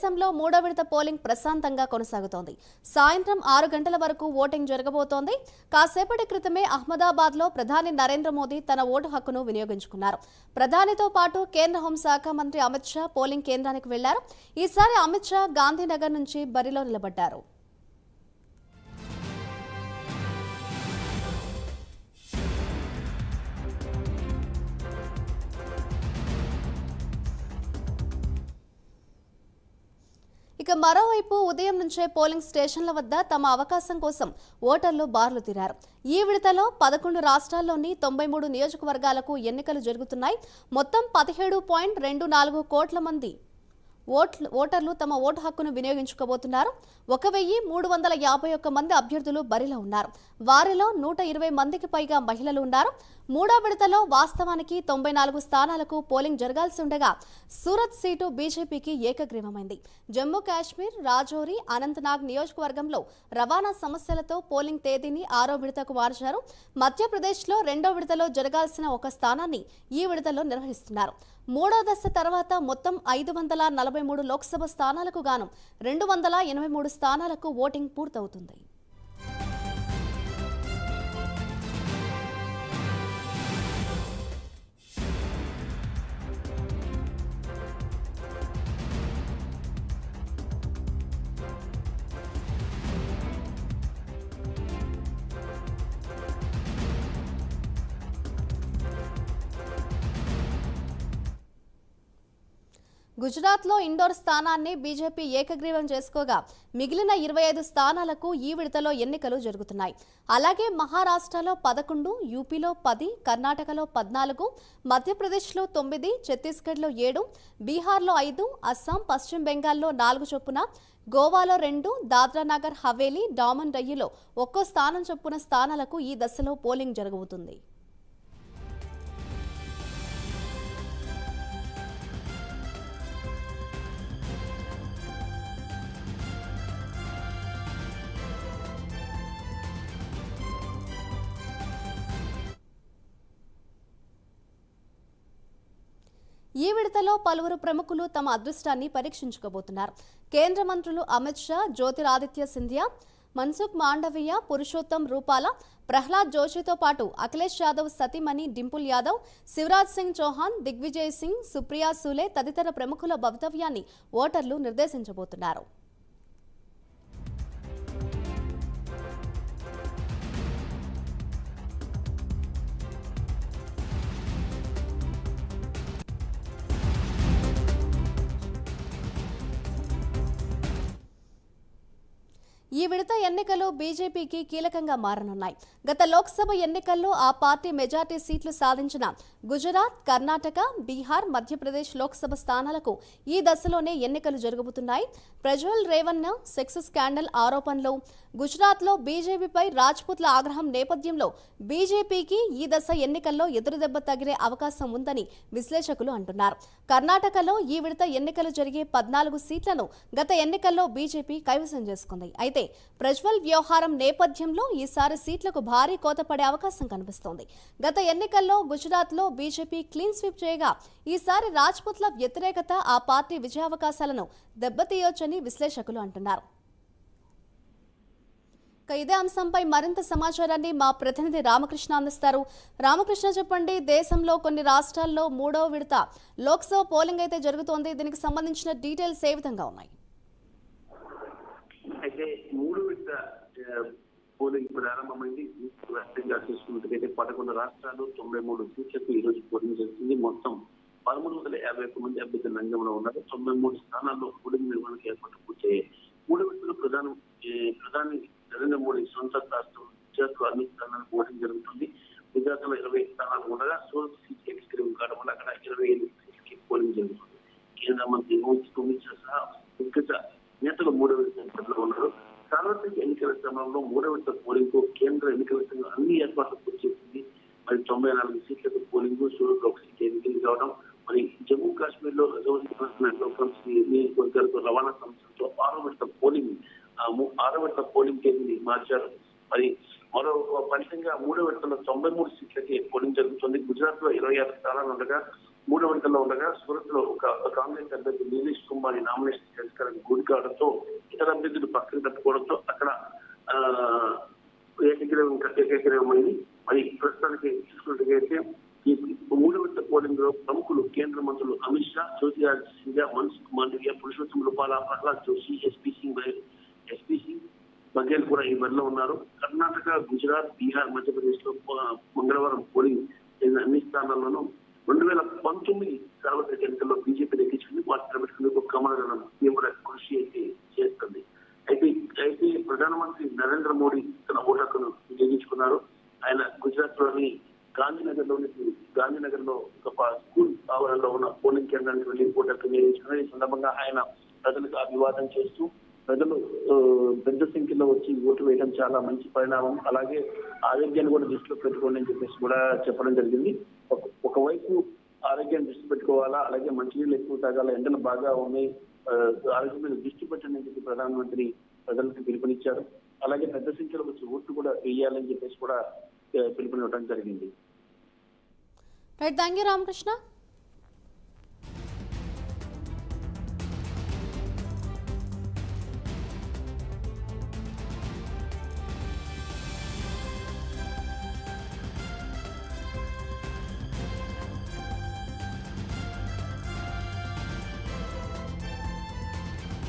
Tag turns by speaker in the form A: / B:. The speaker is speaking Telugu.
A: దేశంలో మూడో విడత పోలింగ్ ప్రశాంతంగా కొనసాగుతోంది. సాయంత్రం ఆరు గంటల వరకు ఓటింగ్ జరగబోతోంది. కాసేపటి క్రితమే అహ్మదాబాద్లో ప్రధాని నరేంద్ర మోదీ తన ఓటు హక్కును వినియోగించుకున్నారు. ప్రధానితో పాటు కేంద్ర హోంశాఖ మంత్రి అమిత్ షా పోలింగ్ కేంద్రానికి వెళ్ళారు. ఈసారి అమిత్ షా గాంధీనగర్ నుంచి బరిలో నిలబడ్డారు. ఇక మరోవైపు ఉదయం నుంచే పోలింగ్ స్టేషన్ల వద్ద తమ అవకాశం కోసం ఓటర్లు బార్లు తీరారు. ఈ విడతలో పదకొండు రాష్ట్రాల్లోని తొంభై మూడు నియోజకవర్గాలకు ఎన్నికలు జరుగుతున్నాయి. మొత్తం పదిహేడు పాయింట్ రెండు నాలుగు కోట్ల మంది ఓట్లు ఓటర్లు తమ ఓటు హక్కును వినియోగించుకోబోతున్నారు. ఒక వెయ్యి మూడు వందల యాభై ఒక్క మంది అభ్యర్థులు బరిలో ఉన్నారు. వారిలో నూట ఇరవై మందికి పైగా మహిళలు ఉన్నారు. మూడో విడతలో వాస్తవానికి తొంభై నాలుగు స్థానాలకు పోలింగ్ జరగాల్సి ఉండగా సూరత్ సీటు బీజేపీకి ఏకగ్రీవమైంది. జమ్మూ కాశ్మీర్ రాజౌరి అనంతనాగ్ నియోజకవర్గంలో రవాణా సమస్యలతో పోలింగ్ తేదీని ఆరో విడతకు మార్చారు. మధ్యప్రదేశ్లో రెండో విడతలో జరగాల్సిన ఒక స్థానాన్ని ఈ విడతలో నిర్వహిస్తున్నారు. మూడో దశ తర్వాత మొత్తం ఐదు వందల నలభై మూడు లోక్సభ స్థానాలకు గాను రెండు వందల ఎనభై మూడు స్థానాలకు ఓటింగ్ పూర్తవుతుంది. గుజరాత్లో ఇండోర్ స్థానాన్ని బీజేపీ ఏకగ్రీవం చేసుకోగా మిగిలిన ఇరవై ఐదు స్థానాలకు ఈ విడతలో ఎన్నికలు జరుగుతున్నాయి. అలాగే మహారాష్ట్రలో పదకొండు యూపీలో పది కర్ణాటకలో పద్నాలుగు మధ్యప్రదేశ్లో తొమ్మిది ఛత్తీస్గఢ్లో ఏడు బీహార్లో ఐదు అస్సాం పశ్చిమ బెంగాల్లో నాలుగు చొప్పున గోవాలో రెండు దాద్రా నగర్ హవేలీ డామన్ డయ్యిలో ఒక్కో స్థానం చొప్పున స్థానాలకు ఈ దశలో పోలింగ్ జరగబోతుంది ఈ విడతలో పలువురు ప్రముఖులు తమ అదృష్టాన్ని పరీక్షించుకోబోతున్నారు. కేంద్ర మంత్రులు అమిత్ షా జ్యోతిరాదిత్య సింధియా మన్సుఖ్ మాండవీయ పురుషోత్తం రూపాల ప్రహ్లాద్ జోషితో పాటు అఖిలేష్ యాదవ్ సతీమణి డింపుల్ యాదవ్ శివరాజ్ సింగ్ చౌహాన్ దిగ్విజయ్ సింగ్ సుప్రియా సూలే తదితర ప్రముఖుల భవితవ్యాన్ని ఓటర్లు నిర్దేశించబోతున్నారు. ఈ విడత ఎన్నికలు బీజేపీకి కీలకంగా మారనున్నాయి. గత లోక్సభ ఎన్నికల్లో ఆ పార్టీ మెజార్టీ సీట్లు సాధించిన గుజరాత్ కర్ణాటక బీహార్ మధ్యప్రదేశ్ లోక్సభ స్థానాలకు ఈ దశలోనే ఎన్నికలు జరగబోతున్నాయి. ప్రజ్వల్ రేవన్న సెక్స్ స్కాండల్ ఆరోపణలు గుజరాత్లో బీజేపీపై రాజ్పుత్ల ఆగ్రహం నేపథ్యంలో బీజేపీకి ఈ దశ ఎన్నికల్లో ఎదురుదెబ్బ తగిలే అవకాశం ఉందని విశ్లేషకులు అంటున్నారు. కర్ణాటకలో ఈ విడత ఎన్నికలు జరిగే పద్నాలుగు సీట్లను గత ఎన్నికల్లో బీజేపీ కైవసం చేసుకుంది. అయితే ప్రజ్వల్ వ్యవహారం నేపథ్యంలో ఈసారి సీట్లకు భారీ కోత పడే అవకాశం కనిపిస్తోంది. గత ఎన్నికల్లో గుజరాత్లో బీజేపీ క్లీన్ స్వీప్ చేయగా ఈసారి రాజ్పుత్ల వ్యతిరేకత ఆ పార్టీ విజయావకాశాలను దెబ్బతీయొచ్చని విశ్లేషకులు అంటున్నారు. ఇదే అంశంపై మరింత సమాచారాన్ని మా ప్రతినిధి రామకృష్ణ అందిస్తారు. రామకృష్ణ చెప్పండి దేశంలో కొన్ని రాష్ట్రాల్లో మూడో విడత లోక్సభ పోలింగ్ అయితే జరుగుతోంది. దీనికి సంబంధించిన డీటెయిల్స్ ఏ విధంగా ఉన్నాయి
B: అయితే మూడు విడత ఆ, పోలింగ్ ప్రారంభమైంది వ్యాప్తంగా చూసుకున్నట్లయితే పదకొండు రాష్ట్రాలు తొంభై మూడు సీట్లకు ఈ రోజు పోలింగ్ జరుగుతుంది మొత్తం పదమూడు వందల యాభై ఒక్క మంది అభ్యర్థులు రంగంలో ఉన్నారు. తొంభై మూడు స్థానాల్లో పోలింగ్ నిర్వహణకు ఏర్పాటు పూర్తయ్యాయి మూడు విడతలు ప్రధాన ప్రధాని నరేంద్ర మోడీ సొంత రాష్ట్రం గుజరాత్ అన్ని స్థానాలకు ఓటింగ్ జరుగుతుంది. గుజరాత్లో ఇరవై స్థానాలు ఉండగా సూరత్ సీట్ ఎక్స్క్రీమ్ కావడం వల్ల అక్కడ ఇరవై ఎనిమిది సీట్లకి పోలింగ్ జరుగుతుంది. కేంద్ర మంత్రి అమిత్ షా సహా దిగ్గజ నేతలు మూడో విడతలో ఉన్నారు. సార్వత్రిక ఎన్నికల క్రమంలో మూడవ విడత పోలింగ్కు కేంద్ర ఎన్నికల సంఘం అన్ని ఏర్పాట్లు పూర్తి చేసింది. మరి తొంభై నాలుగు సీట్లకు పోలింగ్ సూరత్లో ఒక సీట్ ఎన్నికలు కావడం మరి జమ్మూ కాశ్మీర్లో నియోజకవర్గాలకు రవాణా సంస్థలతో ఆరో విడత పోలింగ్ ఆరో విడత పోలింగ్ తేదీని మార్చారు. మరి మరో ఫలితంగా మూడో విడతలో తొంభై మూడు సీట్లకి పోలింగ్ జరుగుతుంది. గుజరాత్లో ఇరవై ఆరు స్థానాలు ఉండగా మూడో విడతలో ఉండగా సూరత్లో ఒక కాంగ్రెస్ అభ్యర్థి నీలేష్ కుమార్ నామినేషన్ చేసుకోవడానికి గుడి కావడంతో ఇతర అభ్యర్థులు పక్కన తప్పుకోవడంతో అక్కడ ఆ, ఏకగ్రీవం ఏకగ్రీవమైంది. మరి ప్రస్తుతానికి చూసుకున్నట్లయితే ఈ మూడు విడత పోలింగ్లో ప్రముఖులు కేంద్ర మంత్రులు అమిత్ షా జ్యోతిరాజ్ సింధ్యా మన్సుఖ్ మాండవ్య పురుషోత్తం రూపాల ప్రహ్లాద్ జోషి ఎస్పీ సింగ్ ఎస్పీ సింగ్ బఘేల్ కూడా ఈ బరిలో ఉన్నారు. కర్ణాటక గుజరాత్ బీహార్ మధ్యప్రదేశ్లో మంగళవారం పోలింగ్ అన్ని స్థానాల్లోనూ రెండు వేల పంతొమ్మిది సార్వత్రిక ఎన్నికల్లో బీజేపీ దక్కించుకుంది వాటి పెట్టుకునేందుకు కమలదళం తీవ్ర కృషి అయితే చేస్తుంది. అయితే అయితే ప్రధానమంత్రి నరేంద్ర మోడీ తన ఓటకును వినియోగించుకున్నారు ఆయన గుజరాత్లోని గాంధీనగర్లోని గాంధీనగర్లో ఒక స్కూల్ ఆవరణలో ఉన్న పోలింగ్ కేంద్రానికి వెళ్ళి ఓటకు వినియోగించుకున్నారు ఈ సందర్భంగా ఆయన ప్రజలకు అభివాదం చేస్తూ ప్రజలు పెద్ద సంఖ్యలో వచ్చి ఓటు వేయడం చాలా మంచి పరిణామం. అలాగే ఆరోగ్యాన్ని కూడా దృష్టిలో పెట్టుకోండి అని చెప్పేసి కూడా చెప్పడం జరిగింది. ఒక- ఒకవైపు ఆరోగ్యం దృష్టి పెట్టుకోవాలా? అలాగే మంచినీళ్ళు ఎక్కువ తాగాల? ఎండలు బాగా ఉన్నాయి. ఆరోగ్యం మీద దృష్టి పెట్టండి అని చెప్పి ప్రధానమంత్రి ప్రజలకు పిలుపునిచ్చారు. అలాగే పెద్ద సంఖ్యలో వచ్చి ఓట్లు కూడా వేయాలని చెప్పేసి కూడా పిలుపునివ్వడం జరిగింది.
A: Right thank you Ramakrishna.